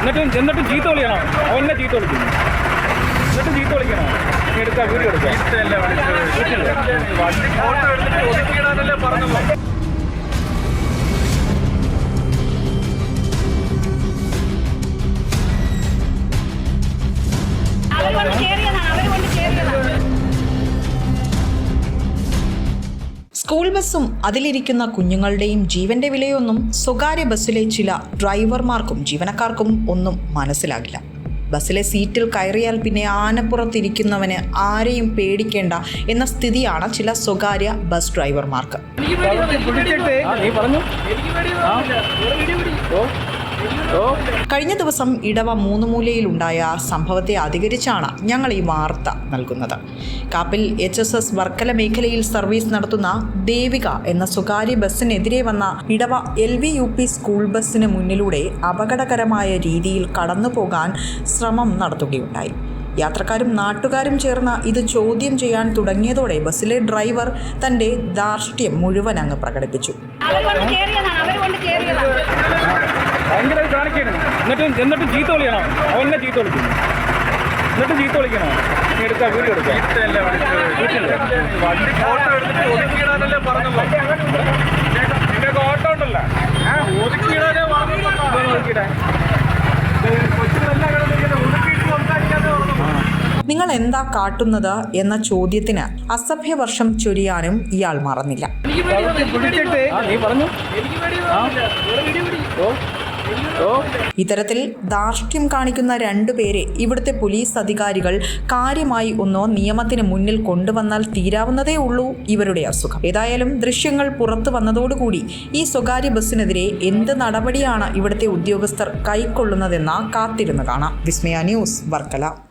എന്നിട്ടും എന്നിട്ടും ചീത്ത വിളിക്കണോ? അവനെ ചീത്ത വിളിക്കുന്നു. എന്നിട്ടും ചീത്ത വിളിക്കണോ? എടുക്കാം വീഡിയോ എടുക്കാം. സ്കൂൾ ബസ്സും അതിലിരിക്കുന്ന കുഞ്ഞുങ്ങളുടെയും ജീവന്റെ വിലയൊന്നും സ്വകാര്യ ബസ്സിലെ ചില ഡ്രൈവർമാർക്കും ജീവനക്കാർക്കും ഒന്നും മനസ്സിലാകില്ല. ബസ്സിലെ സീറ്റിൽ കയറിയാൽ പിന്നെ ആനപ്പുറത്തിരിക്കുന്നവന് ആരെയും പേടിക്കേണ്ട എന്ന സ്ഥിതിയാണ് ചില സ്വകാര്യ ബസ് ഡ്രൈവർമാർക്ക്. കഴിഞ്ഞ ദിവസം ഇടവ മൂന്നുമൂലയിലുണ്ടായ സംഭവത്തെ അധികരിച്ചാണ് ഞങ്ങൾ ഈ വാർത്ത നൽകുന്നത്. Kappil H S S Varkala മേഖലയിൽ സർവീസ് നടത്തുന്ന ദേവിക എന്ന സ്വകാര്യ ബസ്സിനെതിരെ വന്ന Edava L V U P school ബസ്സിന് മുന്നിലൂടെ അപകടകരമായ രീതിയിൽ കടന്നു പോകാൻ ശ്രമം നടത്തുകയുണ്ടായി. യാത്രക്കാരും നാട്ടുകാരും ചേർന്ന് ഇത് ചോദ്യം ചെയ്യാൻ തുടങ്ങിയതോടെ ബസ്സിലെ ഡ്രൈവർ തന്റെ ധാർഷ്ട്യം മുഴുവൻ അങ്ങ് പ്രകടിപ്പിച്ചു. അവർ കൊണ്ട് കയറിയതാണ് അവർ കൊണ്ട് കയറിയതാണ് ഭയങ്കര കാണിക്കണം എന്നിട്ടും എന്നിട്ടും ചീത്ത വിളിക്കണോ? അവനെ ചീത്ത വിളിക്കുന്നു എന്നിട്ടും ചീത്ത വിളിക്കണോ? നീ എടുക്കാം വീഡിയോ എടുക്കാം. നിങ്ങൾക്ക് ഓട്ടോ ഉണ്ടല്ലോ. ഒതുക്കിയിടാനേ ഒതുക്കിയിട്ട് നിങ്ങൾ എന്താ കാട്ടുന്നത് എന്ന ചോദ്യത്തിന് അസഭ്യ വർഷം ചൊരിയാനും ഇയാൾ മറന്നില്ല. ഇത്തരത്തിൽ ധാർഷ്ട്യം കാണിക്കുന്ന രണ്ടുപേരെ ഇവിടുത്തെ പോലീസ് അധികാരികൾ കാര്യമായി ഒന്നോ നിയമത്തിന് മുന്നിൽ കൊണ്ടുവന്നാൽ തീരാവുന്നതേ ഉള്ളൂ ഇവരുടെ അസുഖം. ഏതായാലും ദൃശ്യങ്ങൾ പുറത്തു വന്നതോടുകൂടി ഈ സ്വകാര്യ ബസ്സിനെതിരെ എന്ത് നടപടിയാണ് ഇവിടുത്തെ ഉദ്യോഗസ്ഥർ കൈക്കൊള്ളുന്നതെന്ന കാത്തിരുന്ന് കാണാം. വിസ്മയ ന്യൂസ് വർക്കല.